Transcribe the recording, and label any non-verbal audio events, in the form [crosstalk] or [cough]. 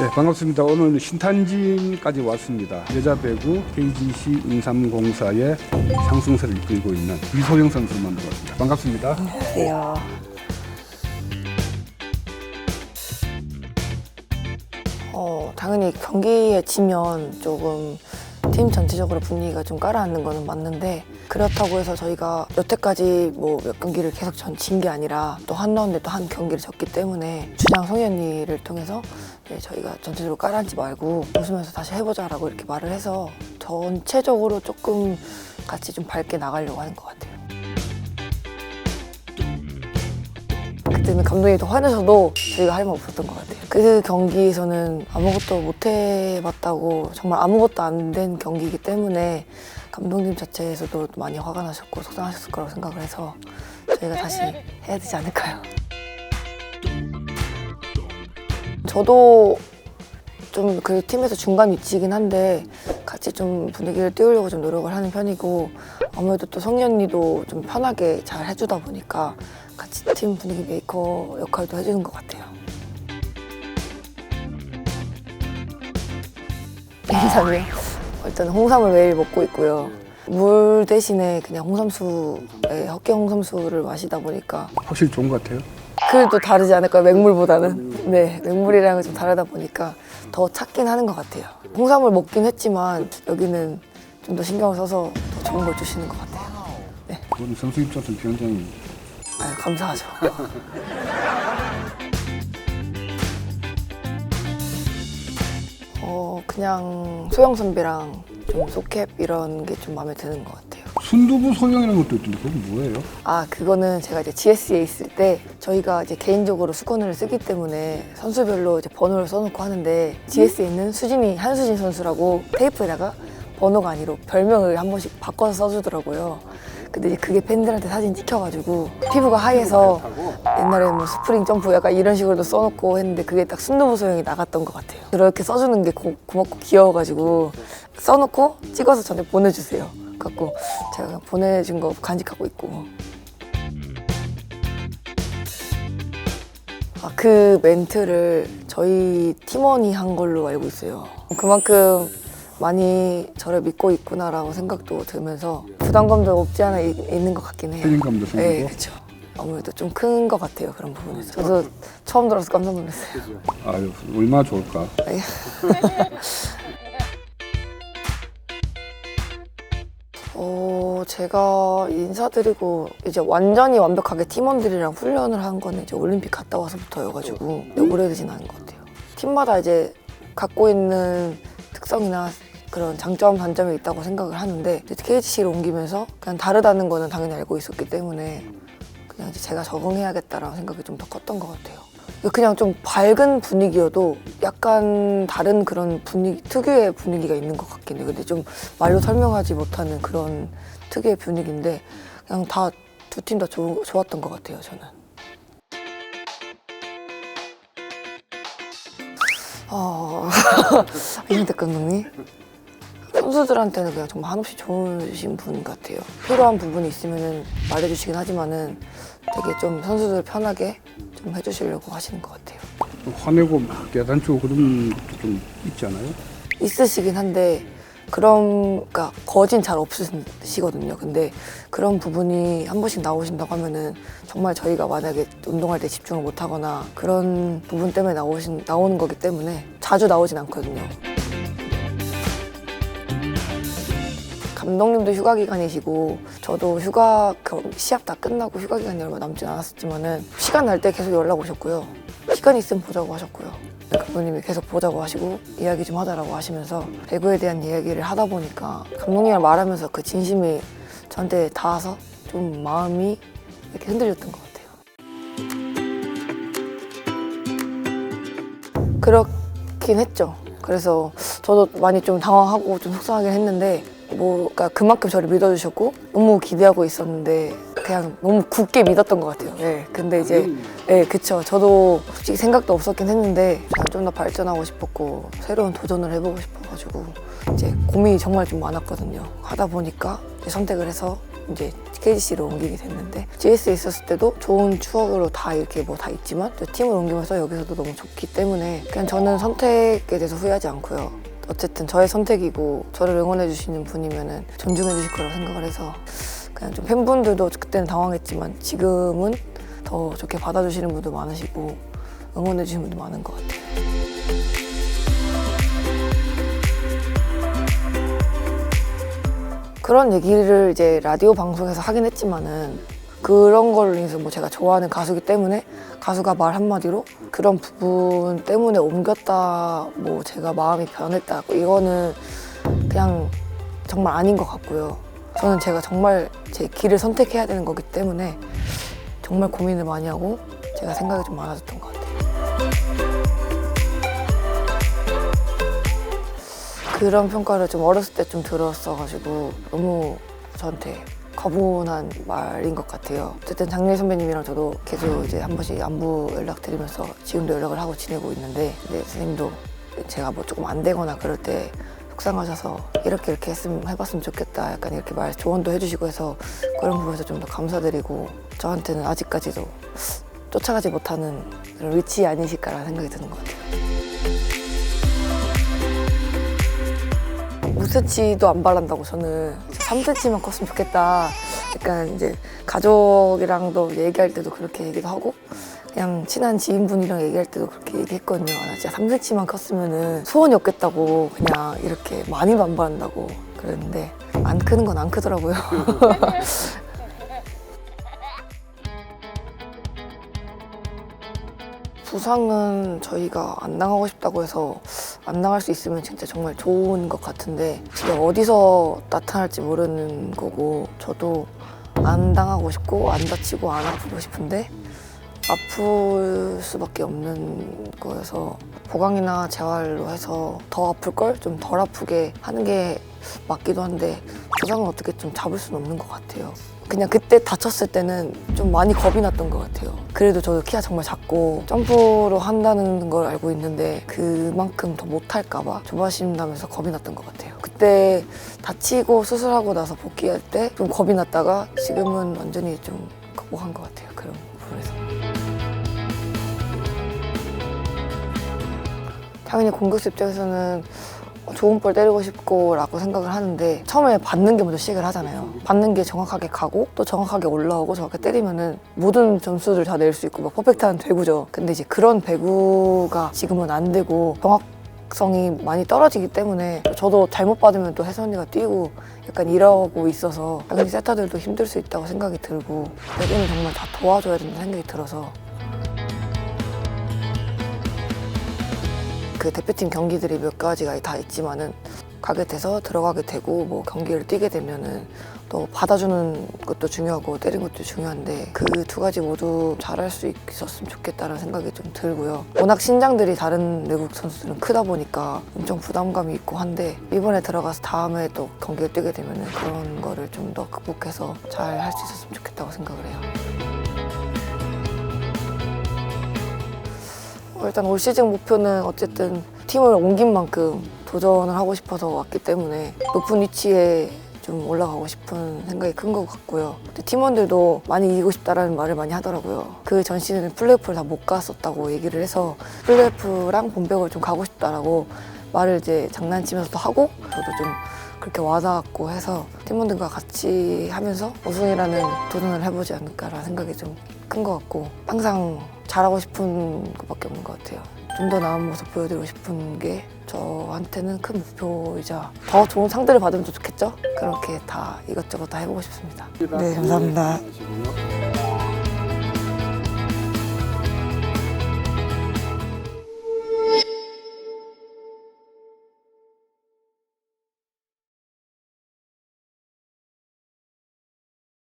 반갑습니다. 오늘 신탄진까지 왔습니다. 여자 배구 KGC 응삼공사의 상승세를 이끌고 있는 이소영 선수를 만나봤습니다. 반갑습니다. 안녕하세요. 어, 당연히 경기에 지면 조금 팀 전체적으로 분위기가 좀 깔아앉는 거는 맞는데 그렇다고 해서 저희가 여태까지 뭐 몇 경기를 계속 진게 아니라 또 한 라운드에 또 한 경기를 졌기 때문에 주장 송현이를 통해서 네, 저희가 전체적으로 깔아앉지 말고 웃으면서 다시 해보자라고 이렇게 말을 해서 전체적으로 조금 같이 좀 밝게 나가려고 하는 것 같아요. 그때는 감독님이 더 화내셔도 저희가 할 말 없었던 것 같아요. 그 경기에서는 아무것도 못 해봤다고 정말 아무것도 안 된 경기이기 때문에 감독님 자체에서도 많이 화가 나셨고 속상하셨을 거라고 생각을 해서 저희가 다시 해야 되지 않을까요? 저도 좀 그 팀에서 중간 위치이긴 한데 같이 좀 분위기를 띄우려고 좀 노력을 하는 편이고 아무래도 또 성희 언니도 좀 편하게 잘 해주다 보니까 같이 팀 분위기 메이커 역할도 해주는 것 같아요. 인삼이요? 일단 홍삼을 매일 먹고 있고요. 물 대신에 그냥 홍삼수에 헛개 홍삼수를 마시다 보니까 확실히 좋은 것 같아요. 그래도 다르지 않을까요? 맹물보다는. 네, 맹물이랑은 좀 다르다 보니까 더 찾긴 하는 것 같아요. 홍삼을 먹긴 했지만 여기는 좀 더 신경을 써서 더 좋은 걸 주시는 것 같아요. 네, 오늘 선수 입장에서는 굉장히 아, 감사하죠. [laughs] 어, 그냥 소영 선배랑 좀 소캡 이런 게 좀 마음에 드는 것 같아요. 순두부 소형이라는 것도 있던데 그건 뭐예요? 아 그거는 제가 이제 GS에 있을 때 저희가 이제 개인적으로 수건을 쓰기 때문에 선수별로 이제 번호를 써놓고 하는데 GS에 있는 수진이 한수진 선수라고 테이프에다가 번호가 아니로 별명을 한 번씩 바꿔서 써주더라고요. 근데 이제 그게 팬들한테 사진 찍혀가지고 피부가 하얘서 옛날에 뭐 스프링 점프 약간 이런 식으로도 써놓고 했는데 그게 딱 순두부 소형이 나갔던 것 같아요. 그렇게 써주는 게 고, 고맙고 귀여워가지고 써놓고 찍어서 저한테 보내주세요. 갖고 제가 보내준 거 간직하고 있고. 아, 그 멘트를 저희 팀원이 한 걸로 알고 있어요. 그만큼 많이 저를 믿고 있구나라고 생각도 들면서 부담감도 없지 않아 있, 있는 것 같긴 해요. 책임감도 네, 생기고 그렇죠. 아무래도 좀 큰 것 같아요 그런 부분에서. 저도 처음 들어서 깜짝 놀랐어요. 아유 얼마나 좋을까. [laughs] 어, 제가 인사드리고 이제 완전히 완벽하게 팀원들이랑 훈련을 한 거는 이제 올림픽 갔다 와서부터여가지고 오래되진 않은 것 같아요. 팀마다 이제 갖고 있는 특성이나 그런 장점, 단점이 있다고 생각을 하는데 KGC로 옮기면서 그냥 다르다는 거는 당연히 알고 있었기 때문에 그냥 이제 제가 적응해야겠다라는 생각이 좀 더 컸던 것 같아요. 그냥 좀 밝은 분위기여도 약간 다른 그런 분위기, 특유의 분위기가 있는 것 같긴 해요. 근데 좀 말로 설명하지 못하는 그런 특유의 분위기인데 그냥 다 두 팀 다 좋았던 것 같아요, 저는. 어, [laughs] 이현태 감독님? 선수들한테는 그냥 정말 한없이 좋으신 분 같아요. 필요한 부분이 있으면 말해주시긴 하지만은 되게 좀 선수들 편하게 좀 해주시려고 하시는 것 같아요. 좀 화내고 막 야단치고 그런 것도 좀 있지 않아요? 있으시긴 한데 그런 그러니까 거진 잘 없으시거든요. 근데 그런 부분이 한 번씩 나오신다고 하면은 정말 저희가 만약에 운동할 때 집중을 못 하거나 그런 부분 때문에 나오신 나오는 거기 때문에 자주 나오진 않거든요. 감독님도 휴가 기간이시고 저도 휴가 그 시합 다 끝나고 휴가 기간이 얼마 남지 않았었지만은 시간 날 때 계속 연락 오셨고요. 시간 있으면 보자고 하셨고요. 감독님이 계속 보자고 하시고 이야기 좀 하자라고 하시면서 배구에 대한 이야기를 하다 보니까 감독님이랑 말하면서 그 진심이 저한테 닿아서 좀 마음이 이렇게 흔들렸던 것 같아요. 그렇긴 했죠. 그래서 저도 많이 좀 당황하고 좀 속상하긴 했는데 뭐 그러니까 그만큼 저를 믿어주셨고 너무 기대하고 있었는데 그냥 너무 굳게 믿었던 것 같아요. 네. 근데 이제 네, 그쵸. 저도 솔직히 생각도 없었긴 했는데 좀 더 발전하고 싶었고 새로운 도전을 해보고 싶어가지고 이제 고민이 정말 좀 많았거든요. 하다 보니까 선택을 해서 이제 KGC로 옮기게 됐는데 GS에 있었을 때도 좋은 추억으로 다 이렇게 뭐 다 있지만 또 팀을 옮기면서 여기서도 너무 좋기 때문에 그냥 저는 선택에 대해서 후회하지 않고요. 어쨌든 저의 선택이고 저를 응원해 주시는 분이면은 존중해 주실 거라고 생각을 해서 그냥 좀 팬분들도 그때는 당황했지만 지금은 더 좋게 받아주시는 분도 많으시고 응원해 주시는 분도 많은 것 같아요. 그런 얘기를 이제 라디오 방송에서 하긴 했지만은 그런 걸로 인해서 뭐 제가 좋아하는 가수기 때문에 가수가 말 한마디로 그런 부분 때문에 옮겼다 뭐 제가 마음이 변했다 이거는 그냥 정말 아닌 것 같고요. 저는 제가 정말 제 길을 선택해야 되는 거기 때문에 정말 고민을 많이 하고 제가 생각이 좀 많아졌던 것 같아요. 그런 평가를 좀 어렸을 때 좀 들었어가지고 너무 저한테 거분한 말인 것 같아요. 어쨌든 장례 선배님이랑 저도 계속 이제 한 번씩 안부 연락 드리면서 지금도 연락을 하고 지내고 있는데 근데 선생님도 제가 뭐 조금 안 되거나 그럴 때 속상하셔서 이렇게 이렇게 했으면 해봤으면 좋겠다 약간 이렇게 말 조언도 해주시고 해서 그런 부분에서 좀 더 감사드리고 저한테는 아직까지도 쫓아가지 못하는 그런 위치 아니실까라는 생각이 드는 것 같아요. 5cm도 안 바란다고 저는 3cm만 컸으면 좋겠다. 약간 이제 가족이랑도 얘기할 때도 그렇게 얘기도 하고 그냥 친한 지인분이랑 얘기할 때도 그렇게 얘기했거든요. 아, 나 진짜 3cm만 컸으면은 소원이 없겠다고 그냥 이렇게 많이도 안 바란다고 그랬는데 안 크는 건 안 크더라고요. [laughs] 부상은 저희가 안 당하고 싶다고 해서 안 당할 수 있으면 진짜 정말 좋은 것 같은데 진짜 어디서 나타날지 모르는 거고 저도 안 당하고 싶고 안 다치고 안 아프고 싶은데 아플 수밖에 없는 거여서 보강이나 재활로 해서 더 아플 걸 좀 덜 아프게 하는 게 맞기도 한데 부상은 어떻게 좀 잡을 수는 없는 것 같아요. 그냥 그때 다쳤을 때는 좀 많이 겁이 났던 것 같아요. 그래도 저도 키가 정말 작고 점프로 한다는 걸 알고 있는데 그만큼 더 못할까봐 조바심 나면서 겁이 났던 것 같아요. 그때 다치고 수술하고 나서 복귀할 때 좀 겁이 났다가 지금은 완전히 좀 극복한 것 같아요. 그런 부분에서. 당연히 공격수 입장에서는 좋은 볼 때리고 싶고라고 생각을 하는데 처음에 받는 게 먼저 시작을 하잖아요. 받는 게 정확하게 가고 또 정확하게 올라오고 정확하게 때리면은 모든 점수를 다 낼 수 있고 막 퍼펙트한 배구죠. 근데 이제 그런 배구가 지금은 안 되고 정확 성이 많이 떨어지기 때문에 저도 잘못 받으면 또 혜선 언니가 뛰고 약간 이러고 있어서 당연히 세타들도 힘들 수 있다고 생각이 들고 배구는 정말 다 도와줘야 된다는 생각이 들어서 그 대표팀 경기들이 몇 가지가 다 있지만은 가게 돼서 들어가게 되고 뭐 경기를 뛰게 되면은 또 받아주는 것도 중요하고 때리는 것도 중요한데 그 두 가지 모두 잘할 수 있었으면 좋겠다는 생각이 좀 들고요. 워낙 신장들이 다른 외국 선수들은 크다 보니까 엄청 부담감이 있고 한데 이번에 들어가서 다음에 또 경기를 뛰게 되면은 그런 거를 좀 더 극복해서 잘 할 수 있었으면 좋겠다고 생각을 해요. 일단 올 시즌 목표는 어쨌든 팀을 옮긴 만큼 도전을 하고 싶어서 왔기 때문에 높은 위치에 좀 올라가고 싶은 생각이 큰 것 같고요. 팀원들도 많이 이기고 싶다라는 말을 많이 하더라고요. 그 전 시즌에 플레이오프를 다 못 갔었다고 얘기를 해서 플레이오프랑 본백을 좀 가고 싶다라고 말을 이제 장난치면서도 하고 저도 좀 그렇게 와닿았고 해서 팀원들과 같이 하면서 우승이라는 도전을 해보지 않을까라는 생각이 좀 큰 것 같고 항상 잘하고 싶은 것밖에 없는 것 같아요. 좀 더 나은 모습 보여드리고 싶은 게 저한테는 큰 목표이자 더 좋은 상대를 받으면 더 좋겠죠? 그렇게 다 이것저것 다 해보고 싶습니다. 네, 감사합니다. 하시고요.